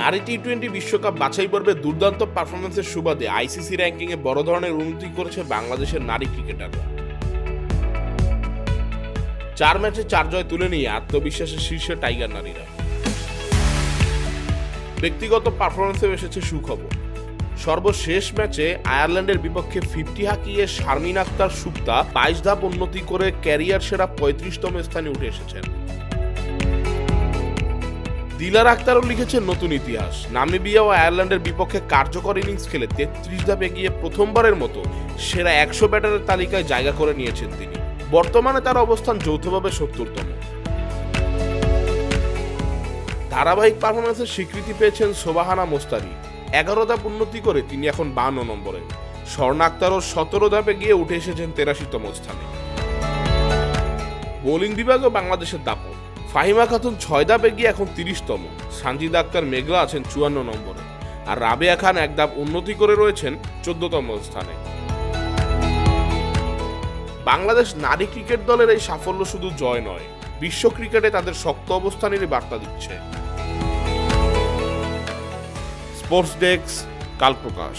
নারী T twenty বিশ্বকাপ বাছাই পর্বে দুর্দান্ত পারফরমেন্সের সুবাদে আইসিসি র্যাঙ্কিংয়ে বড় ধরনের উন্নতি করেছে বাংলাদেশের নারী ক্রিকেটাররা। চার ম্যাচে চার জয় তুলে নিয়ে আত্মবিশ্বাসের শীর্ষে টাইগার নারীরা। ব্যক্তিগত পারফরমেন্সে এসেছে সুখবর। সর্বশেষ ম্যাচে আয়ারল্যান্ডের বিপক্ষে ফিফটি হাকিয়ে শারমিন আক্তার সুক্তা বাইশ ধাপ উন্নতি করে ক্যারিয়ার সেরা পঁয়ত্রিশতম স্থানে উঠে এসেছেন। দিলার আক্তারও লিখেছেন নতুন ইতিহাস। নামিবিয়া ও আয়ারল্যান্ডের বিপক্ষে কার্যকর ইনিংস খেলে তেত্রিশ ধাপ এগিয়ে প্রথমবারের মতো সেরা একশো ব্যাটারের তালিকায় জায়গা করে নিয়েছেন তিনি। বর্তমানে তার অবস্থান যৌথভাবে সত্তরতম। ধারাবাহিক পারফরমেন্সের স্বীকৃতি পেয়েছেন সোবাহানা মোস্তারি এগারো ধাপ উন্নতি করে তিনি এখন বান্ন নম্বরে। স্বর্ণ আক্তারও সতেরো ধাপে গিয়ে উঠে এসেছেন তেরাশিতম স্থানে। বোলিং বিভাগও বাংলাদেশের দাপট। ফাহিমা খাতুন ছয় ধাপে গিয়ে এখন তিরিশতম। সানজিদা আক্তার মেঘলা আছেন চুয়ান্ন নম্বরে। আর রাবেয়া খান এক ধাপ উন্নতি করে রয়েছেন চোদ্দতম স্থানে। বাংলাদেশ নারী ক্রিকেট দলের এই সাফল্য শুধু জয় নয়, বিশ্ব ক্রিকেটে তাদের শক্ত অবস্থানেরই বার্তা দিচ্ছে। স্পোর্টস ডেস্ক কাল প্রকাশ